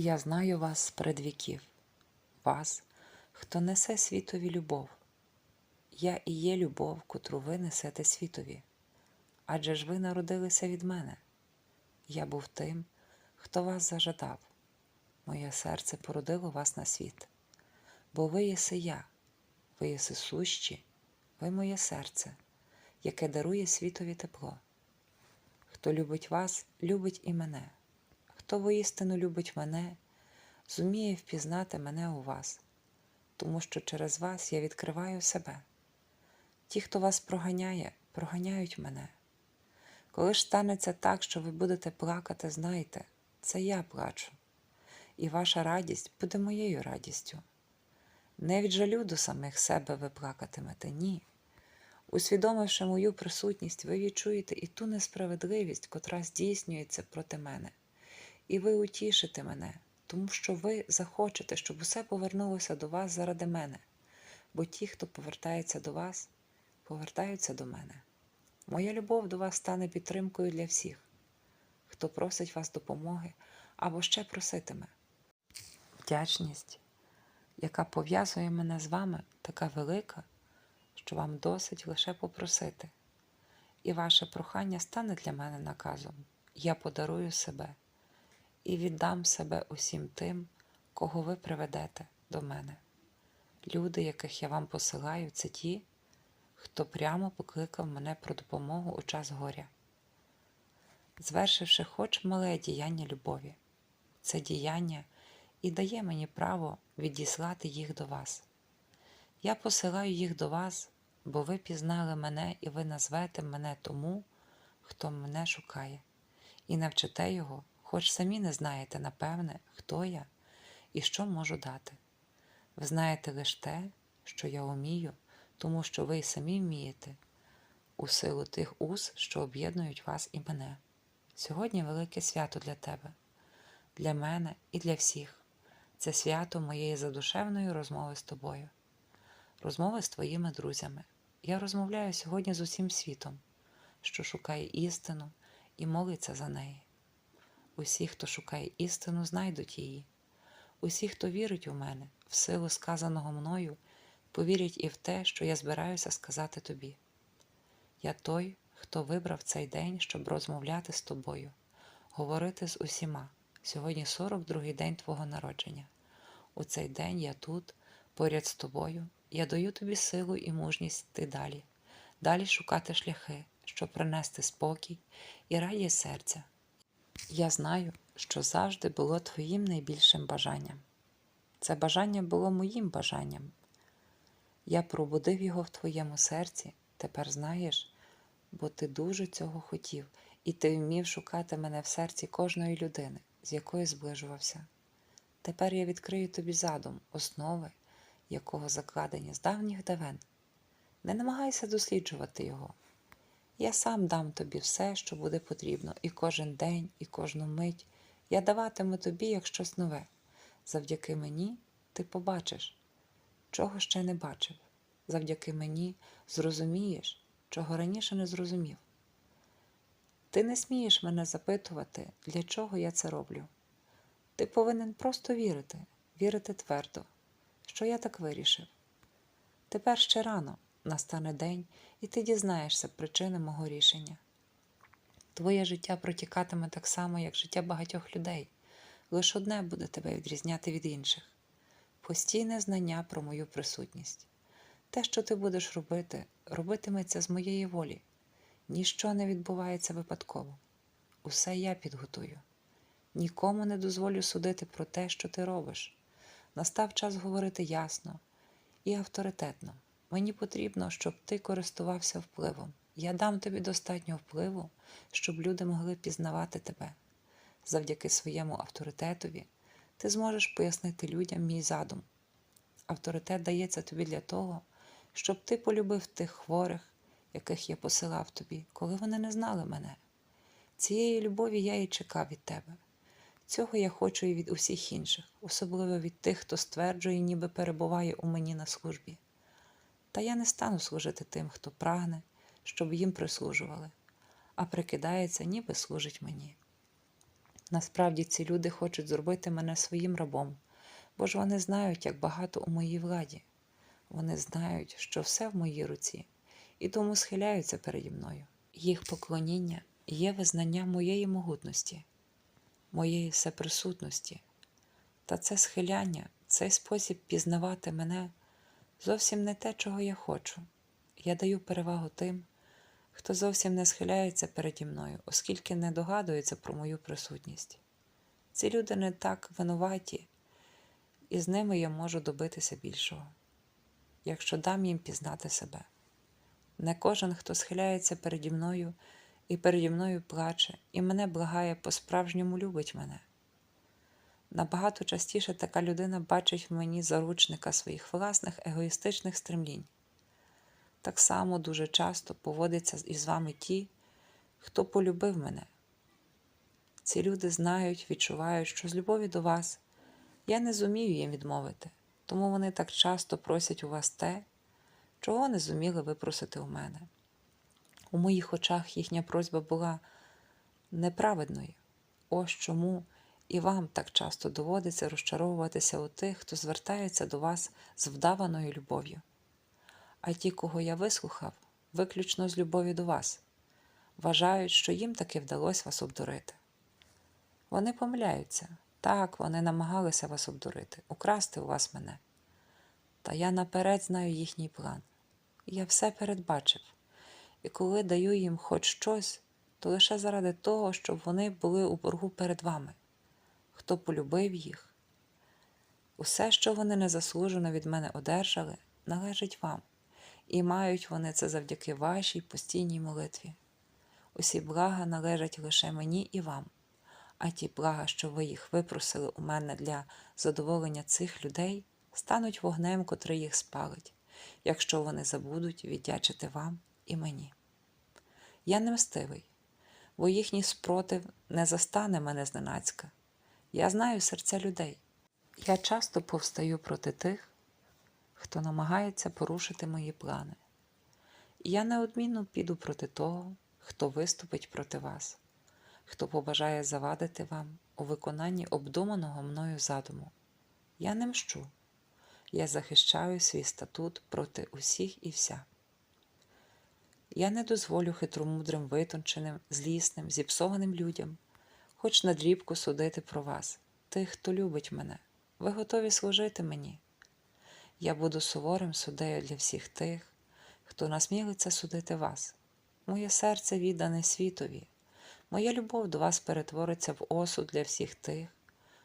Я знаю вас з предвіків, вас, хто несе світові любов. Я і є любов, котру ви несете світові. Адже ж ви народилися від мене. Я був тим, хто вас зажадав. Моє серце породило вас на світ. Бо ви єси я, ви єси сущі, ви моє серце, яке дарує світові тепло. Хто любить вас, любить і мене. Хто воістину любить мене, зуміє впізнати мене у вас, тому що через вас я відкриваю себе. Ті, хто вас проганяє, проганяють мене. Коли ж станеться так, що ви будете плакати, знайте, це я плачу, і ваша радість буде моєю радістю. Не від жалю до самих себе ви плакатимете, ні. Усвідомивши мою присутність, ви відчуєте і ту несправедливість, котра здійснюється проти мене, і ви утішите мене, тому що ви захочете, щоб усе повернулося до вас заради мене, бо ті, хто повертається до вас, повертаються до мене. Моя любов до вас стане підтримкою для всіх, хто просить вас допомоги або ще проситиме. Вдячність, яка пов'язує мене з вами, така велика, що вам досить лише попросити. І ваше прохання стане для мене наказом. Я подарую себе і віддам себе усім тим, кого ви приведете до мене. Люди, яких я вам посилаю, це ті, хто прямо покликав мене про допомогу у час горя, звершивши хоч мале діяння любові. Це діяння і дає мені право відіслати їх до вас. Я посилаю їх до вас, бо ви пізнали мене і ви назвете мене тому, хто мене шукає, і навчите його, хоч самі не знаєте, напевне, хто я і що можу дати. Ви знаєте лише те, що я вмію, тому що ви й самі вмієте, у силу тих уз, що об'єднують вас і мене. Сьогодні велике свято для тебе, для мене і для всіх. Це свято моєї задушевної розмови з тобою, розмови з твоїми друзями. Я розмовляю сьогодні з усім світом, що шукає істину і молиться за неї. Усі, хто шукає істину, знайдуть її. Усі, хто вірить у мене, в силу сказаного мною, повірять і в те, що я збираюся сказати тобі. Я той, хто вибрав цей день, щоб розмовляти з тобою, говорити з усіма. Сьогодні 42-й день Твого народження. У цей день я тут, поряд з тобою, я даю тобі силу і мужність йти далі, далі шукати шляхи, щоб принести спокій і радість серця. Я знаю, що завжди було твоїм найбільшим бажанням. Це бажання було моїм бажанням. Я пробудив його в твоєму серці, тепер знаєш, бо ти дуже цього хотів, і ти вмів шукати мене в серці кожної людини, з якою зближувався. Тепер я відкрию тобі задум, основи, якого закладені з давніх давен. Не намагайся досліджувати його. Я сам дам тобі все, що буде потрібно, і кожен день, і кожну мить я даватиму тобі як щось нове. Завдяки мені ти побачиш, чого ще не бачив. Завдяки мені зрозумієш, чого раніше не зрозумів. Ти не смієш мене запитувати, для чого я це роблю. Ти повинен просто вірити, вірити твердо, що я так вирішив. Тепер ще рано настане день, і ти дізнаєшся причини мого рішення. Твоє життя протікатиме так само, як життя багатьох людей. Лише одне буде тебе відрізняти від інших постійне знання про мою присутність. Те, що ти будеш робити, робитиметься з моєї волі. Ніщо не відбувається випадково. Усе я підготую. Нікому не дозволю судити про те, що ти робиш. Настав час говорити ясно і авторитетно. Мені потрібно, щоб ти користувався впливом. Я дам тобі достатньо впливу, щоб люди могли пізнавати тебе. Завдяки своєму авторитетові ти зможеш пояснити людям мій задум. Авторитет дається тобі для того, щоб ти полюбив тих хворих, яких я посилав тобі, коли вони не знали мене. Цієї любові я і чекав від тебе. Цього я хочу і від усіх інших, особливо від тих, хто стверджує, ніби перебуває у мені на службі. Та я не стану служити тим, хто прагне, щоб їм прислужували, а прикидається, ніби служить мені. Насправді ці люди хочуть зробити мене своїм рабом, бо ж вони знають, як багато у моїй владі. Вони знають, що все в моїй руці, і тому схиляються переді мною. Їх поклоніння є визнання моєї могутності, моєї всеприсутності. Та це схиляння, цей спосіб пізнавати мене зовсім не те, чого я хочу. Я даю перевагу тим, хто зовсім не схиляється переді мною, оскільки не догадується про мою присутність. Ці люди не так винуваті, і з ними я можу добитися більшого, якщо дам їм пізнати себе. Не кожен, хто схиляється переді мною і переді мною плаче, і мене благає, по-справжньому любить мене. Набагато частіше така людина бачить в мені заручника своїх власних егоїстичних стремлінь. Так само дуже часто поводяться із вами ті, хто полюбив мене. Ці люди знають, відчувають, що з любові до вас я не зумію їм відмовити, тому вони так часто просять у вас те, чого не зуміли випросити у мене. У моїх очах їхня просьба була неправедною. Ось чому і вам так часто доводиться розчаровуватися у тих, хто звертається до вас з вдаваною любов'ю. А ті, кого я вислухав, виключно з любові до вас, вважають, що їм таки вдалося вас обдурити. Вони помиляються. Так, вони намагалися вас обдурити, украсти у вас мене. Та я наперед знаю їхній план. Я все передбачив, і коли даю їм хоч щось, то лише заради того, щоб вони були у боргу перед вами, хто полюбив їх. Усе, що вони незаслужено від мене одержали, належить вам, і мають вони це завдяки вашій постійній молитві. Усі блага належать лише мені і вам, а ті блага, що ви їх випросили у мене для задоволення цих людей, стануть вогнем, котрий їх спалить, якщо вони забудуть віддячити вам і мені. Я не мстивий, бо їхній спротив не застане мене зненацька. Я знаю серця людей. Я часто повстаю проти тих, хто намагається порушити мої плани. Я неодмінно піду проти того, хто виступить проти вас, хто побажає завадити вам у виконанні обдуманого мною задуму. Я не мщу, я захищаю свій статут проти усіх і вся. Я не дозволю хитромудрим, витонченим, злісним, зіпсованим людям, хоч на дрібку судити про вас, тих, хто любить мене. Ви готові служити мені. Я буду суворим суддею для всіх тих, хто насмілиться судити вас. Моє серце віддане світові, моя любов до вас перетвориться в осуд для всіх тих,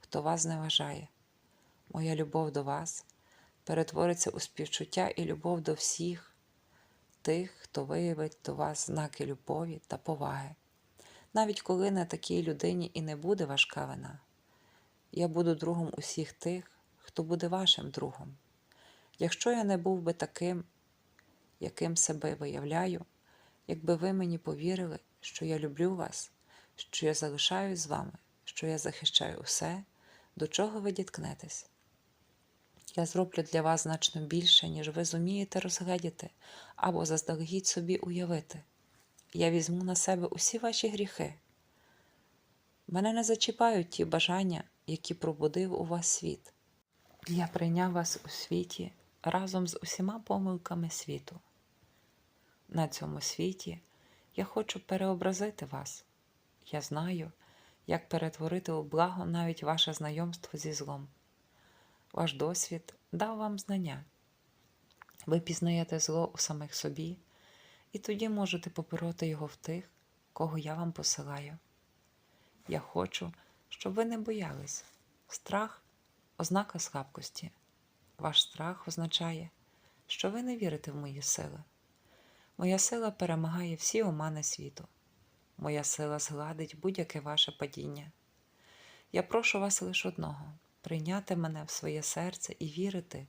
хто вас зневажає. Моя любов до вас перетвориться у співчуття і любов до всіх тих, хто виявить до вас знаки любові та поваги. Навіть коли на такій людині і не буде важка вина, я буду другом усіх тих, хто буде вашим другом. Якщо я не був би таким, яким себе виявляю, якби ви мені повірили, що я люблю вас, що я залишаюсь з вами, що я захищаю усе, до чого ви діткнетесь. Я зроблю для вас значно більше, ніж ви зумієте розгледіти або заздалегідь собі уявити. Я візьму на себе усі ваші гріхи. Мене не зачіпають ті бажання, які пробудив у вас світ. Я прийняв вас у світі разом з усіма помилками світу. На цьому світі я хочу переобразити вас. Я знаю, як перетворити у благо навіть ваше знайомство зі злом. Ваш досвід дав вам знання. Ви пізнаєте зло у самих собі, і тоді можете побороти його в тих, кого я вам посилаю. Я хочу, щоб ви не боялись. Страх ознака слабкості. Ваш страх означає, що ви не вірите в мої сили. Моя сила перемагає всі омани світу. Моя сила згладить будь-яке ваше падіння. Я прошу вас лише одного прийняти мене в своє серце і вірити,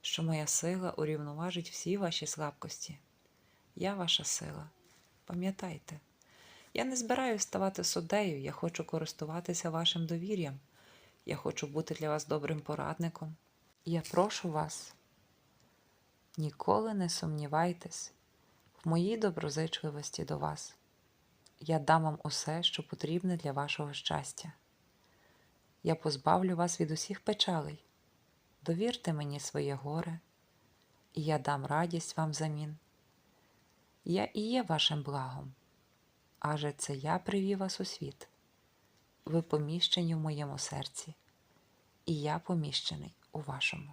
що моя сила урівноважить всі ваші слабкості. Я ваша сила. Пам'ятайте, я не збираюсь ставати суддею, я хочу користуватися вашим довір'ям. Я хочу бути для вас добрим порадником. Я прошу вас, ніколи не сумнівайтесь в моїй доброзичливості до вас. Я дам вам усе, що потрібне для вашого щастя. я позбавлю вас від усіх печалей. Довірте мені своє горе, і я дам радість вам взамін. Я і є вашим благом, адже це я привів вас у світ. Ви поміщені в моєму серці, і я поміщений у вашому.